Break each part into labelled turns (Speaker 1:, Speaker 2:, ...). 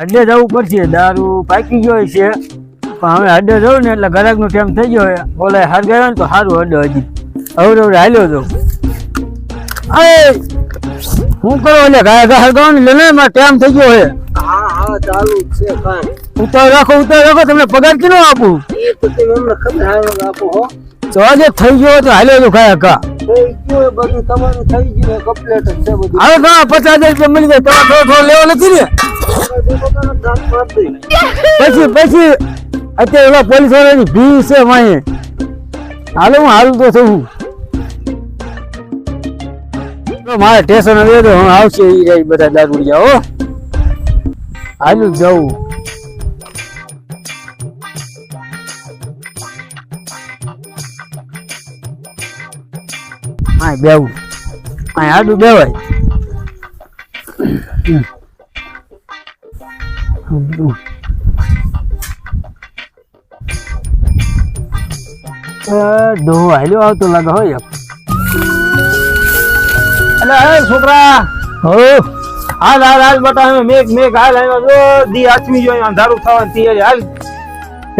Speaker 1: અડ્ડે જવું પડશે દારૂ પાકી ગયો છે પણ હવે અડ્ડે જવું ને એટલે ગરાકનો ટાઈમ થઈ ગયો બોલે હાર ગયા ને તો સારું અડ્ડે હજી. હવે હવે હાલ્યો તો. અરે હું કરો એટલે ગાય ગા ગયો ને લે મારો ટાઈમ થઈ ગયો હે.
Speaker 2: હા હા ચાલુ છે
Speaker 1: ઉતાર રાખો ઉતાર રાખો તમને પગાર કેટલો આપું?
Speaker 2: તો
Speaker 1: આજે થઈ ગયો તો હાલ્યો તો ગાય
Speaker 2: ગયું એ બધું થઈ ગયું કમ્પ્લેટ જ છે બધું.
Speaker 1: હવે ઘણા પચાસ હજાર રૂપિયા મળી જાય તમારે થોડો થોડો લેવો નથી ને. પછી પછી, અત્યારે ઓલા પોલીસ વાળાની ભી છે માય હાલો, હું હાલ તો તો મારે સ્ટેશન આવ્યો તો હું આવશે એ બધા દારૂડિયા, હો. હાલું, જવું. બેવું. હા આડું બેવાય. હમ. ડો હાલ્યો આવતો લાગે હોય
Speaker 2: હે છોકરા.
Speaker 1: હો.
Speaker 2: હાલ હાલ હાલ બટા મેઘ મેઘ હાલ આવ્યો જો દી આચમી ગયો અંધારું થવાની તૈયારી. હાલ.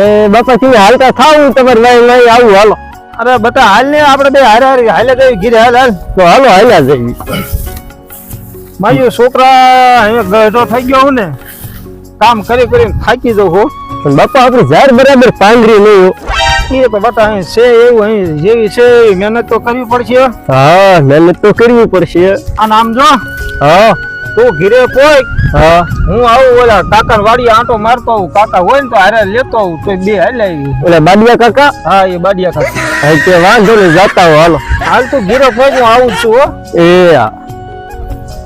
Speaker 1: એ બાપા શું હાલતા થાવું તમારે લઈ લઈ આવું હાલો.
Speaker 2: અરે બતા હાલ ને આપણે બે હારે હારે હાલે ગઈ ગીરે હાલ હાલ.
Speaker 1: તો હાલો હાલ્યા જઈ
Speaker 2: મારી છોકરા અહીંયા ગઢો થઈ ગયો હું ને કામ કરી કરીને થાકી જવું હો.
Speaker 1: પણ બાપા આપણે ઝાડ બરાબર પાંગરી નહીં.
Speaker 2: એ તો બટા અહીં છે એવું અહીં જેવી છે મહેનત તો કરવી પડશે.
Speaker 1: હા મહેનત તો કરવી પડશે.
Speaker 2: અને આમ જો.
Speaker 1: હા.
Speaker 2: તું ઘીરે કોઈ
Speaker 1: હા.
Speaker 2: હું આવું ઓલા કાકા વાડી આંટો મારતો આવું. કાકા હોય ને તો હારે લેતો આવું. તો બે હાલે આવી
Speaker 1: ઓલા બાડિયા કાકા?
Speaker 2: હા એ બાડિયા કાકા.
Speaker 1: હા તે વાંધો નહીં જાતા હો હાલો.
Speaker 2: હાલ તું ઘીરે પોઈ હું આવું છું
Speaker 1: એ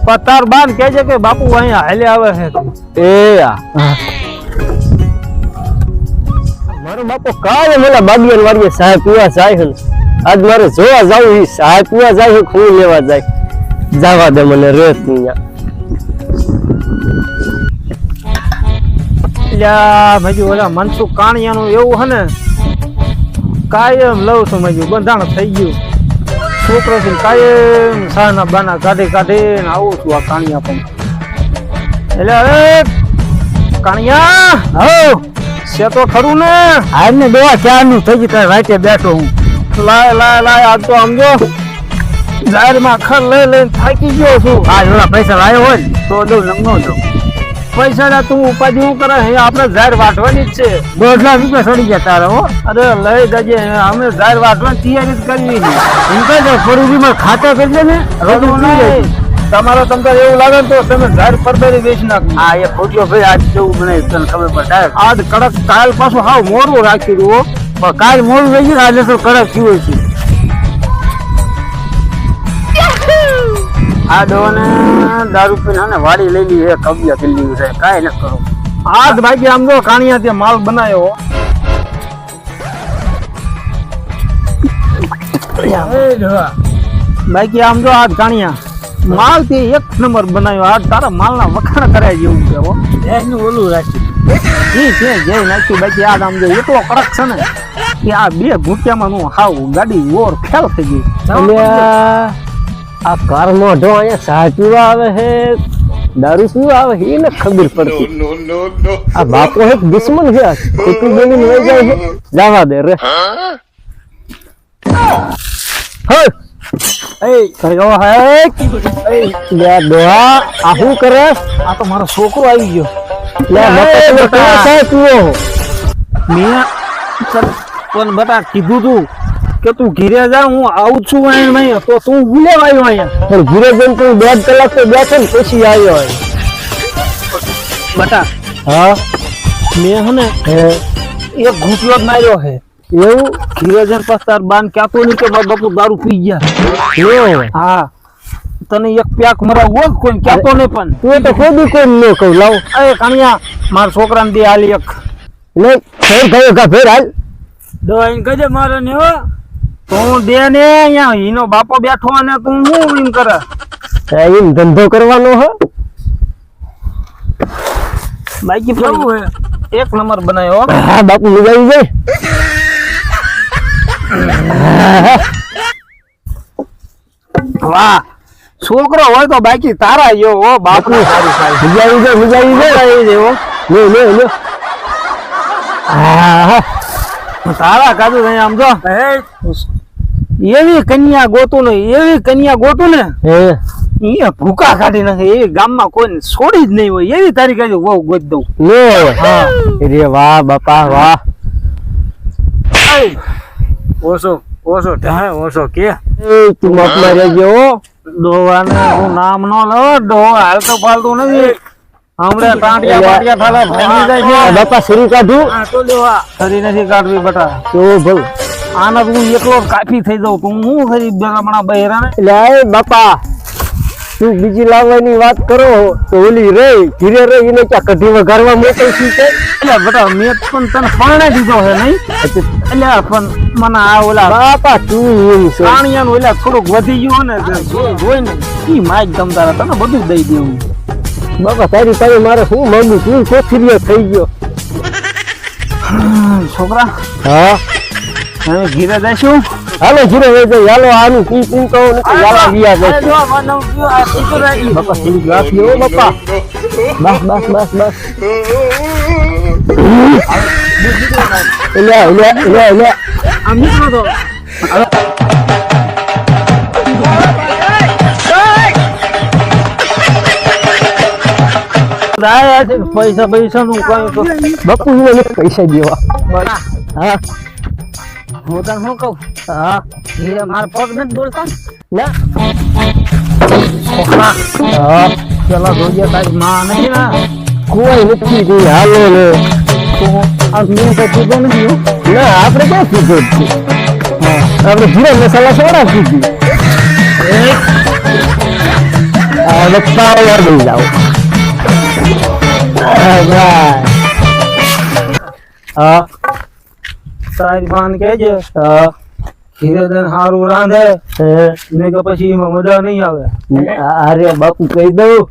Speaker 2: પતાર બાન છે કે બાપુ અહીંયા હાલે આવે છે
Speaker 1: એ આ. મારો બાપો કાલે મને બાડિયા વાડીએ સાહેબ પીવા જાય છે ને. આજ મારે જોવા જાવું એ સાહેબ પીવા જાય ખૂન લેવા જાય? જવા દે મને રેત નહીં
Speaker 2: એટલે મજુ ઓલા મનસુખ કાણિયાનું એવું હે ને કાયમ લઉં છું મજુ બંધાણ થઈ ગયું. છોકરો છે કાયમ સાના બાના કાઢી કાઢી ને આવું છું આ કાણિયા પણ. એટલે અરે કાણિયા
Speaker 1: હો
Speaker 2: છે તો ખરું ને?
Speaker 1: આજને દવા ક્યારનું થઈ ગયું ત્યાં વાંચે બેઠો હું.
Speaker 2: લાય લાય લાય આજ તો સમજો. જાહેરમાં ખર લઈ લઈને થાકી ગયો છું.
Speaker 1: આ જોડા પૈસા લાવ્યો હોય ને તો દઉં નમનો દઉં.
Speaker 2: પૈસા ના તું ઉપાધિ શું કરે? હે આપણે ઝાડ વાટવાની જ છે.
Speaker 1: દોઢ લાખ રૂપિયા સડી ગયા તારે હો.
Speaker 2: અરે લઈ જજે. અમે ઝાડ વાટવાની તૈયારી જ કરવી છે.
Speaker 1: એમ કહે ફોરુબીમાં ખાતા કરજે ને
Speaker 2: નહીં. તમારે તમને એવું લાગે તો તમે ઝાડ પરબેરી વેચી નાખો
Speaker 1: હા એ ખોટીઓ ભાઈ આજ જેવું મને તને ખબર પડે
Speaker 2: આજ કડક કાલ પાછું હાવ મોરું રાખી દઉં હો.
Speaker 1: પણ કાલ ગયું ને આજે તો કડક થયું છે. આ ડોને દારૂ પીને ને વાડી લઈ લઈ છે કબજા કરી લીધું છે. કાંઈ ન કરો.
Speaker 2: આજ ભાગી આમ જો કાણિયા ત્યાં માલ બનાવ્યો બાકી આમ જો આજ કાણિયા. માલ તે એક નંબર બનાવ્યો આજ તારા માલના વખાણ કરાય જેવું છે હો.
Speaker 1: એનું ઓલું રાખ્યું.
Speaker 2: ઈ છે જે નાખ્યું. બાકી આજ આમ જો એટલો કડક છે ને કે આ બે ઘૂંટ્યામાં હું હાવ ગાડી ઓર ફેલ થઈ ગઈ.
Speaker 1: એટલે આ કાર મોઢો અહીંયા ચા પીવા આવે છે દારૂ પીવા આવે છે ને ખબર પડતી. આ બાપો એક દુશ્મન છે ખોટું બોલીને વહી જાય છે જવા દે રે. હે. એ કયો હે એ લે દોહા આ શું કરે?
Speaker 2: આ તો મારો છોકરો આવી ગયો. પણ કીધું તું. કે તું ઘીરે જા હું આવું છું અહીંયા નહીં. તો તું ભૂલે આવ્યો અહીંયા.
Speaker 1: પણ ઘીરે જઈને તું દોઢ કલાક તો બેઠો ને પછી આવ્યો
Speaker 2: બટા
Speaker 1: હા?
Speaker 2: મેં હું ને એક ઘૂંટલો જ માર્યો હે.
Speaker 1: એવું?
Speaker 2: ઘીરે જઈને પાછા તાર બાન ક્યાંતો નહીં કે બાપુ દારૂ પી ગયા. હા. તને એક પ્યાક મરા હોય કોઈ? ક્યાંતો નહીં પણ.
Speaker 1: તું તો ખોદી કોઈ ન કહું લાવ.
Speaker 2: અરે કાણિયા મારા છોકરાને દે હાલ એક.
Speaker 1: લે ફેર ગયો કા ફેર હાલ?
Speaker 2: દવાઈ કજે મારે ને હો. તું દે ને અહીંયા ઈનો બાપો બેઠો અને તું શું એમ કરે?
Speaker 1: એ એમ ધંધો કરવાનો હો.
Speaker 2: બાકી પણ એક નંબર બનાવ્યો હો.
Speaker 1: હા બાપુ લગાવી જાય
Speaker 2: વાહ છોકરો હોય તો બાકી તારા યો હો બાપનું સારું
Speaker 1: સારું આવી જાય આવી જાય
Speaker 2: જેવો
Speaker 1: લે લે લે. હા
Speaker 2: તારા કાજુ અહીંયા આમ જો. એવી કન્યા ગોતું ને એવી કન્યા ગોતું ને અહીંયા ભૂકા કાઢી નાખે એવી ગામમાં કોઈ છોડી જ નહીં હોય એવી તારી કાજુ બહુ ગોત દઉં.
Speaker 1: લે
Speaker 2: હા.
Speaker 1: રે વાહ બાપા વાહ.
Speaker 2: ઓછો ઓછો ઢાય ઓછો કે.
Speaker 1: એ તું મતમાં રહેજો.
Speaker 2: ડોવાને હું નામ ન લો ડોવા હાલતો પાલતું નથી. હમણાં ટાંટિયા પાટિયા થાલા ભાંગી જાય છે.
Speaker 1: બાપા શરૂ કાઢું?
Speaker 2: આ તો ડોવા ખરી નથી કાઢવી બટા.
Speaker 1: તો ભલ
Speaker 2: આના હું એકલો કાફી થઈ જાઉં તું હું ખરી હમણાં બહેરાને?
Speaker 1: એટલે આ બાપા તું બીજી લાવવાની વાત કરો તો ઓલી રે ધીરે રે એને ક્યાં કઢી વઘારવા મોકલ છું કે?
Speaker 2: એટલે બધા મેં પણ તને પરણે દીધો છે નહીં? એટલે પણ મને આ ઓલા
Speaker 1: બાપા તું એમ છે.
Speaker 2: કાણિયાનું ઓલા થોડુંક વધી ગયું ને જોઈ ને ઈ માઈક તમતારા તને બધું દઈ દેવું.
Speaker 1: બાપા તારી તારી મારે શું માંગુ? તું કોથીરિયો થઈ ગયો.
Speaker 2: છોકરા.
Speaker 1: હા?
Speaker 2: હવે ઘીરે જઈશું.
Speaker 1: હાલો જીરો હોય તો હાલો આનું પી પી તો નથી. હાલા વિયા જશે બાપા થોડી ગ્લાસ લ્યો બાપા. બસ બસ બસ બસ. લે લે લે લે
Speaker 2: આમ નીકળો તો પૈસા પૈસા નું કઈ
Speaker 1: બાપુ પૈસા દેવા. હા.
Speaker 2: હું તને શું કહું?
Speaker 1: હા
Speaker 2: ઘીરે મારા પગ નથી બોલતા
Speaker 1: ના? હા
Speaker 2: પેલા જોઈએ તારી માં નથી ને?
Speaker 1: કોઈ નથી તું હાલો
Speaker 2: હો.
Speaker 1: ના આપણે ક્યાં કીધું આપણે જીરો મસાલા સોડા કીધી. લઈ જાઓ હા ભાઈ
Speaker 2: ખાન રાંધે ને કે પછી એમાં મજા નહીં આવે.
Speaker 1: અરે બાપુ કહી દઉં.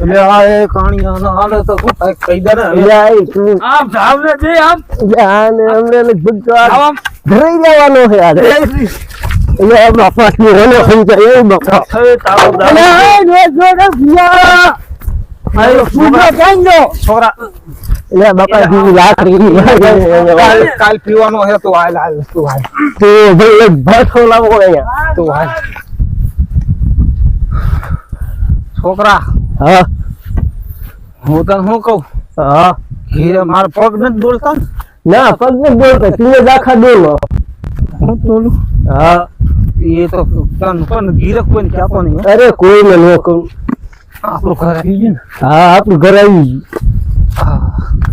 Speaker 2: એટલે આ એ કાણિયા હાલે તો કહી દે ને આમ સામને જે આમ.
Speaker 1: આને અમને લગભગ તો
Speaker 2: આમ
Speaker 1: ધરાઈ જવાનો છે એટલે આ સમજાય એવું બાપા.
Speaker 2: થઈ તારું
Speaker 1: અલે
Speaker 2: દારૂ.
Speaker 1: આ જો જો રે ભૂયા.
Speaker 2: આયો
Speaker 1: બાપા
Speaker 2: કાલ પીવાનો હે તો હાલ હાલ તું હાલ.
Speaker 1: તો ભાઈ એક ભેંસો લાવો અહીંયા.
Speaker 2: તું હાલ. છોકરા
Speaker 1: હા.
Speaker 2: હું તને શું કહું?
Speaker 1: હા.
Speaker 2: ઘીરે મારા પગ નથી બોલતા ના
Speaker 1: પગ ને બોલતો તું જ આખા ડોલો
Speaker 2: હું એ તો તન પણ ઘીરે કોઈને કહેતો નહીં
Speaker 1: અરે કોઈને ન કહું.
Speaker 2: આપણું ઘર આવી ગયું
Speaker 1: હા આપણું ઘર આવી ગયું.
Speaker 2: હા.